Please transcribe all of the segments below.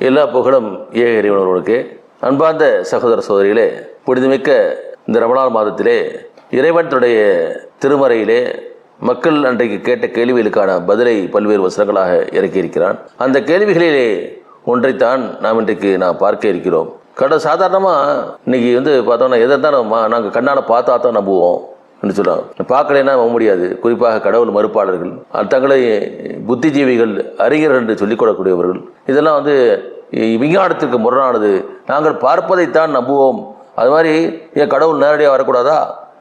எல்லா புகழும் ஏக இறைவனவர்களுக்கு அன்பார்ந்த சகோதர சகோதரிகளே புனிதமிக்க இந்த ரமணால் மாதத்திலே இறைவனுடைய திருமறையிலே மக்கள் அன்றைக்கு கேட்ட கேள்விகளுக்கான பதிலை பல்வேறு வசனங்களாக இறக்கியிருக்கிறான். அந்த கேள்விகளிலே ஒன்றைத்தான் நாம் இன்றைக்கு நான் பார்க்க இருக்கிறோம். கடை சாதாரணமாக இன்றைக்கி வந்து பார்த்தோம்னா எதை தான் நாங்கள் கண்ணால் பார்த்தா தான் நம்புவோம். என்று சொல்லுவாங்க பார்க்கலைன்னா முடியாது. குறிப்பாக கடவுள் மறுப்பாளர்கள். தங்களை புத்திஜீவிகள் அறிஞர்கள் என்று சொல்லிக்கொள்ளக்கூடியவர்கள் இதெல்லாம் வந்து விஞ்ஞானத்திற்கு முரணானது. நாங்கள் பார்ப்பதைத்தான் நம்புவோம். அது மாதிரி ஏன் கடவுள் நேரடியாக வரக்கூடாதா?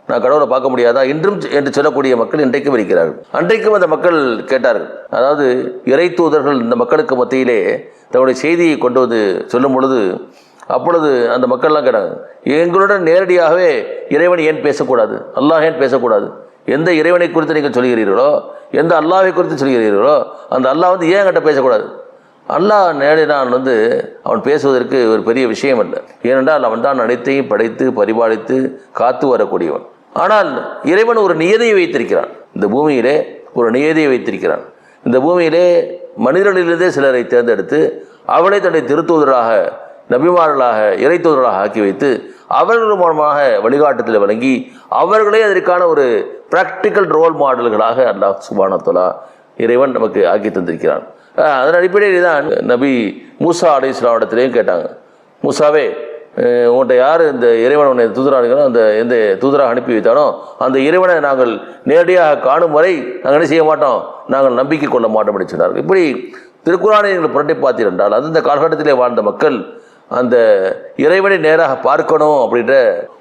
நான் கடவுளை பார்க்க முடியாதா? இன்றும் என்று சொல்லக்கூடிய மக்கள் இன்றைக்கும் இருக்கிறார்கள். அன்றைக்கும் அந்த மக்கள் கேட்டார்கள். அதாவது இறை தூதர்கள் இந்த மக்களுக்கு மத்தியிலே தன்னுடைய செய்தியை கொண்டு வந்து சொல்லும் பொழுது அப்பொழுது அந்த மக்கள்லாம் கேட்டாங்க. எங்களுடன் நேரடியாகவே இறைவன் ஏன் பேசக்கூடாது? அல்லாஹ் ஏன் பேசக்கூடாது? எந்த இறைவனை குறித்து நீங்கள் சொல்கிறீர்களோ எந்த அல்லாவை குறித்து சொல்கிறீர்களோ அந்த அல்லாஹ் வந்து ஏன் என்கிட்ட பேசக்கூடாது? அல்லாஹ் நேரடிதான் வந்து அவன் பேசுவதற்கு ஒரு பெரிய விஷயம் இல்லை ஏனென்றால் அவன் தான் அனைத்தையும் படைத்து பரிபாலித்து காத்து வரக்கூடியவன். ஆனால் இறைவன் ஒரு நியதியை வைத்திருக்கிறான். இந்த பூமியிலே ஒரு நியதியை வைத்திருக்கிறான். இந்த பூமியிலே மனிதர்களிலிருந்தே சிலரை தேர்ந்தெடுத்து அவளை தன்னை திருத்தூதராக நபிமார்களாக இறை ஆக்கி வைத்து அவர்கள் மூலமாக வழிகாட்டத்தில் வழங்கி அவர்களே அதற்கான ஒரு ப்ராக்டிக்கல் ரோல் மாடல்களாக அல்லாஹ் சுபானத்தலா இறைவன் நமக்கு ஆக்கி தந்திருக்கிறான். அதன் அடிப்படையில் தான் நபி மூசா அலி இஸ்லாமிடத்திலையும் கேட்டாங்க. மூசாவே அஹ் உன்கிட்ட யார் இந்த இறைவன் உன்னை தூதராக அந்த எந்த தூதராக அனுப்பி வைத்தானோ அந்த இறைவனை நாங்கள் நேரடியாக காணும் வரை நாங்கள் என்ன செய்ய மாட்டோம்? நாங்கள் நம்பிக்கை கொள்ள மாட்டோம் அப்படின்னு சொன்னார்கள். இப்படி திருக்குறானை நீங்கள் புரட்டி பார்த்தீர்கள் அந்த காலகட்டத்திலே வாழ்ந்த மக்கள் அந்த இறைவனை நேராக பார்க்கணும் அப்படின்ற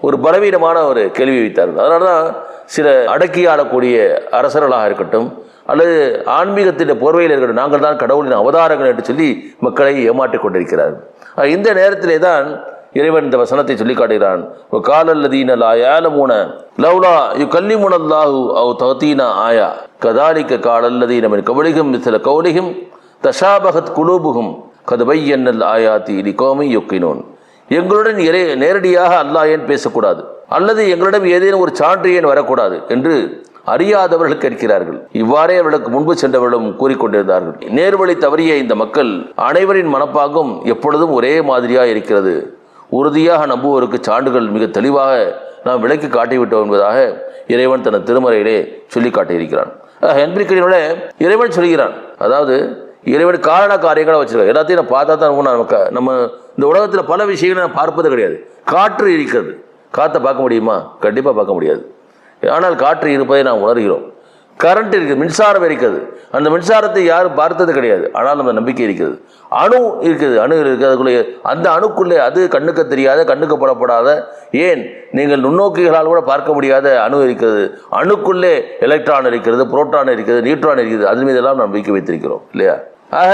ஒரு பலவீனமான ஒரு கேள்வி வைத்தார்கள் அதனால தான் சில அடக்கி ஆளக்கூடிய அரசர்களாக இருக்கட்டும் அல்லது ஆன்மீகத்தின் போர்வையில் இருக்கட்டும் நாங்கள் தான் கடவுளின் அவதாரங்கள் என்று சொல்லி மக்களை ஏமாற்றிக் கொண்டிருக்கிறார்கள். இந்த நேரத்திலே தான் இறைவன் இந்த வசனத்தை சொல்லி காட்டுகிறான். காலல்லதீன லா யாலமூன லவ்லா யு கல்லிமுனல்லாஹு அவ் தகத்தீனா ஆயா. கதாலிக்க காலல்லதீன கவலிகும் சில மிசில கௌலிகம் தஷாபகத் குலூபுகும் கதுபையன்னல் ஆயாத்தி லிகோமை யொக்கினோன். எங்களுடன் இறை நேரடியாக அல்லாஹ் ஏன் பேசக்கூடாது? அல்லது எங்களிடம் ஏதேனும் ஒரு சான்று ஏன் வரக்கூடாது? என்று அறியாதவர்கள் கேட்கிறார்கள். இவ்வாறே அவர்களுக்கு முன்பு சென்றவர்களும் கூறிக்கொண்டிருந்தார்கள். நேர்வழி தவறிய இந்த மக்கள் அனைவரின் மனப்பாகும் எப்பொழுதும் ஒரே மாதிரியாக இருக்கிறது. உறுதியாக நம்புவோருக்கு சான்றுகள் மிக தெளிவாக நாம் விளக்கி காட்டிவிட்டோம் என்பதாக இறைவன் தனது திருமறையிலே சொல்லி காட்டியிருக்கிறான். ஹென்பிரிக்கடினோட இறைவன் சொல்கிறான். அதாவது இறைவன் காரண காரியங்களை வச்சிருக்கான் எல்லாத்தையும் நான் பார்த்தா தான் நமக்கு நம்ம இந்த உலகத்தில் பல விஷயங்களை நான் பார்ப்பது கிடையாது. காற்று இருக்கிறது. காற்றை பார்க்க முடியுமா? கண்டிப்பாக பார்க்க முடியாது. ஆனால் காற்று இருப்பதை நாம் உணர்கிறோம். கரண்ட் இருக்குது மின்சாரம் இருக்கிறது. அந்த மின்சாரத்தை யாரும் பார்த்தது கிடையாது. ஆனால் நம்ம நம்பிக்கை இருக்கிறது. அணு இருக்குது அணு இருக்குது. அதுக்குள்ளே அந்த அணுக்குள்ளே அது கண்ணுக்கு தெரியாத கண்ணுக்கு புலப்படாத ஏன்? நீங்கள் நுண்ணோக்கிகளால் கூட பார்க்க முடியாத அணு இருக்கிறது. அணுக்குள்ளே எலக்ட்ரான் இருக்கிறது புரோட்டான் இருக்கிறது நியூட்ரான் இருக்கிறது. அது மீதெல்லாம் நம்பிக்கை வைத்திருக்கிறோம். இல்லையா? ஆக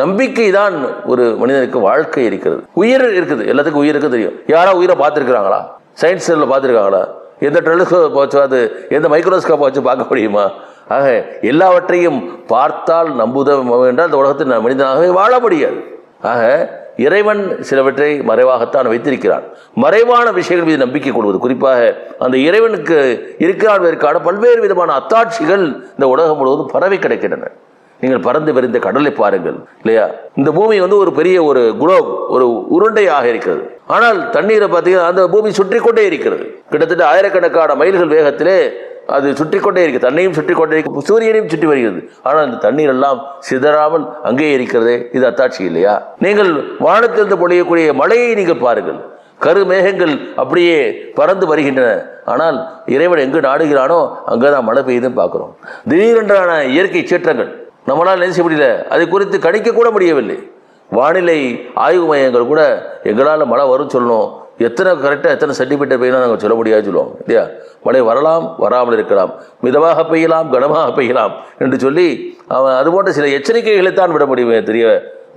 நம்பிக்கை தான் ஒரு மனிதனுக்கு வாழ்க்கை இருக்கிறது. உயிர் இருக்குது எல்லாத்துக்கும் உயிர் இருக்கு தெரியும். யாரா உயிரை பார்த்துருக்குறாங்களா? சயின்ஸ் செல்லில் பார்த்துருக்காங்களா? எந்த டெலிஸ்கோப் வச்சு அது? எந்த மைக்ரோஸ்கோப் வச்சு பார்க்க முடியுமா? ஆக எல்லாவற்றையும் பார்த்தால் நம்புத என்றால் இந்த உலகத்தில் மனிதனாகவே வாழ முடியாது. ஆக இறைவன் சிலவற்றை மறைவாகத்தான் வைத்திருக்கிறான். மறைவான விஷயங்கள் மீது நம்பிக்கை கொள்வது. குறிப்பாக அந்த இறைவனுக்கு இருக்கிறான் பல்வேறு விதமான அத்தாட்சிகள் இந்த உலகம் முழுவதும் பரவி கிடைக்கின்றன. நீங்கள் பறந்து விரிந்த கடலை பாருங்கள். இல்லையா? இந்த பூமி வந்து ஒரு பெரிய ஒரு குளோப் ஒரு உருண்டையாக இருக்கிறது. ஆனால் தண்ணீரை பார்த்தீங்கன்னா அந்த பூமி சுற்றி கொண்டே இருக்கிறது. கிட்டத்தட்ட ஆயிரக்கணக்கான மைல்கள் வேகத்திலே அது சுற்றி கொண்டே இருக்கு. தண்ணையும் சுற்றி கொண்டே இருக்கு. சூரியனையும் சுற்றி வருகிறது. ஆனால் இந்த தண்ணீர் எல்லாம் சிதறாமல் அங்கே இருக்கிறதே. இது அத்தாட்சி இல்லையா? நீங்கள் வானத்திலிருந்து பொழியக்கூடிய மழையை நீங்கள் பாருங்கள். கருமேகங்கள் அப்படியே பறந்து வருகின்றன. ஆனால் இறைவன் எங்கு நாடுகிறானோ அங்கே தான் மழை பெய்யுதுன்னு பார்க்குறோம். திடீரென்றான இயற்கை சீற்றங்கள். நம்மளால் நினைச்ச முடியல? அதை குறித்து கணிக்க கூட முடியவில்லை. வானிலை ஆய்வு மையங்கள் கூட எங்களால் மழை வரும் சொல்லணும். எத்தனை கரெக்டாக எத்தனை சென்டிமீட்டர் பெய்யணும் நாங்கள் சொல்ல முடியாது சொல்லுவோம் இல்லையா? மழை வரலாம் வராமல் இருக்கலாம். மிதமாக பெய்யலாம் கனமாக பெய்யலாம் என்று சொல்லி அவன் அது போன்ற சில எச்சரிக்கைகளைத்தான் விட முடியுமே தெரிய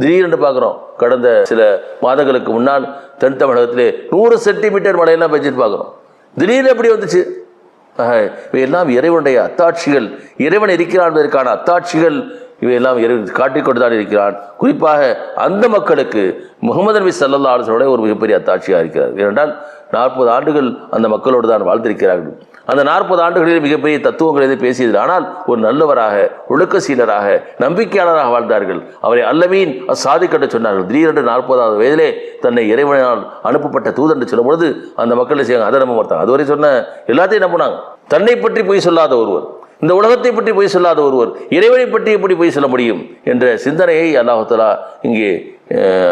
திடீரென்று பார்க்குறோம் கடந்த சில மாதங்களுக்கு முன்னால் தென் தமிழகத்திலே நூறு சென்டிமீட்டர் மழையெல்லாம் பெஞ்சிட்டு பார்க்குறோம். திடீர்னு எப்படி வந்துச்சு? இவையெல்லாம் இறைவனுடைய அத்தாட்சிகள். இறைவன் இருக்கிறான் என்பதற்கான அத்தாட்சிகள் இவையெல்லாம் இறைவன் காட்டிக் இருக்கிறான். குறிப்பாக அந்த மக்களுக்கு முகமது நபி சல்லா ஆலோசனோட ஒரு மிகப்பெரிய அத்தாட்சியாக இருக்கிறார். ஏனென்றால் நாற்பது ஆண்டுகள் அந்த மக்களோடு தான் வாழ்ந்திருக்கிறார்கள். அந்த நாற்பது ஆண்டுகளில் மிகப்பெரிய தத்துவங்கள் எது பேசியது ஆனால் ஒரு நல்லவராக ஒழுக்கசீலராக நம்பிக்கையாளராக வாழ்ந்தார்கள். அவரை அல்லமீன் சாதிக்கட்ட சொன்னார்கள். திடீரென்று நாற்பதாவது வயதிலே தன்னை இறைவனால் அனுப்பப்பட்ட தூதன் சொல்லும் பொழுது அந்த மக்கள் செய்ய அதை நம்ப மாட்டாங்க. அதுவரை சொன்ன எல்லாத்தையும் நம்பினாங்க. தன்னை பற்றி பொய் சொல்லாத ஒருவர் இந்த உலகத்தை பற்றி பொய் சொல்லாத ஒருவர் இறைவனை பற்றி எப்படி பொய் சொல்ல முடியும்? என்ற சிந்தனையை அல்லாஹாலா இங்கே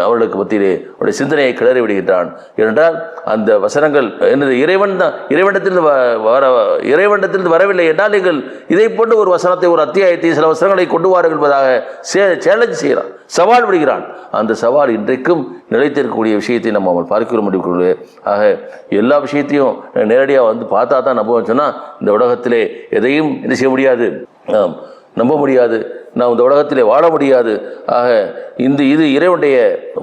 அவர்களுக்கு மத்தியிலே அவருடைய சிந்தனையை கிளறி விடுகின்றான். ஏனென்றால் அந்த வசனங்கள் என்னது இறைவன் தான் இறைவனிடத்திலிருந்து வ- வர இறைவனிடத்திலிருந்து வரவில்லை என்றால் நீங்கள் இதை போன்ற ஒரு வசனத்தை ஒரு அத்தியாயத்தை சில வசனங்களை கொண்டு வாருங்கள் என்பதாக சே சேலஞ்ச் செய்கிறான் சவால் விடுகிறான். அந்த சவால் இன்றைக்கும் நிலைத்திருக்கக்கூடிய விஷயத்தை நம்ம அவன் பார்க்கிற முடிவுக்குள்ளே ஆக எல்லா விஷயத்தையும் நேரடியாக வந்து பார்த்தா தான் நம்புவோம் சொன்னால் இந்த உலகத்திலே எதையும் என்ன செய்ய முடியாது. நம்ப முடியாது. நாம் இந்த உலகத்திலே வாழ முடியாது. ஆக இந்த இது இறைவனுடைய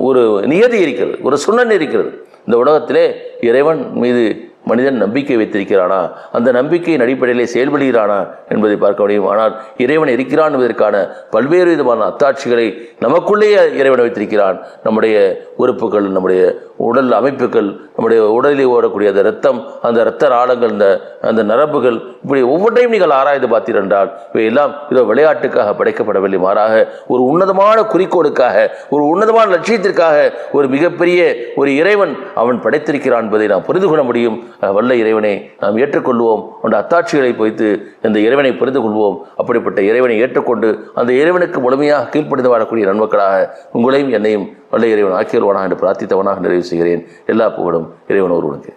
ஒரு நியதி இருக்கிறது ஒரு சுண்ணன் இருக்கிறது. இந்த உலகத்திலே இறைவன் மீது மனிதன் நம்பிக்கை வைத்திருக்கிறானா? அந்த நம்பிக்கையின் அடிப்படையிலே செயல்படுகிறானா என்பதை பார்க்க முடியும். ஆனால் இறைவன் இருக்கிறான் என்பதற்கான பல்வேறு விதமான அத்தாட்சிகளை நமக்குள்ளேயே இறைவன் வைத்திருக்கிறான். நம்முடைய உறுப்புகள் நம்முடைய உடல் அமைப்புகள் நம்முடைய உடலில் ஓடக்கூடிய அந்த ரத்தம் அந்த இரத்த நாளங்கள் இந்த அந்த நரம்புகள் இப்படி ஒவ்வொன்றையும் நீங்கள் ஆராய்ந்து பார்த்தீர்கள் இவையெல்லாம் இதோ விளையாட்டுக்காக படைக்கப்படவில்லை. மாறாக ஒரு உன்னதமான குறிக்கோளுக்காக ஒரு உன்னதமான லட்சியத்திற்காக ஒரு மிகப்பெரிய ஒரு இறைவன் அவன் படைத்திருக்கிறான் என்பதை நாம் புரிந்து கொள்ள முடியும். வல்ல இறைவனை நாம் ஏற்றுக்கொள்வோம். அந்த அத்தாட்சிகளை வைத்து இந்த இறைவனை புரிந்து கொள்வோம் அப்படிப்பட்ட இறைவனை ஏற்றுக்கொண்டு அந்த இறைவனுக்கு முழுமையாக கீழ்ப்படிந்து வாழக்கூடிய நண்பர்களாக உங்களையும் என்னையும் வல்ல இறைவன் ஆக்கியல்வானாக என்று பிரார்த்தித்தவனாக நிறைவு செய்கிறேன். எல்லா புகழும் இறைவன் ஒருவனுக்கு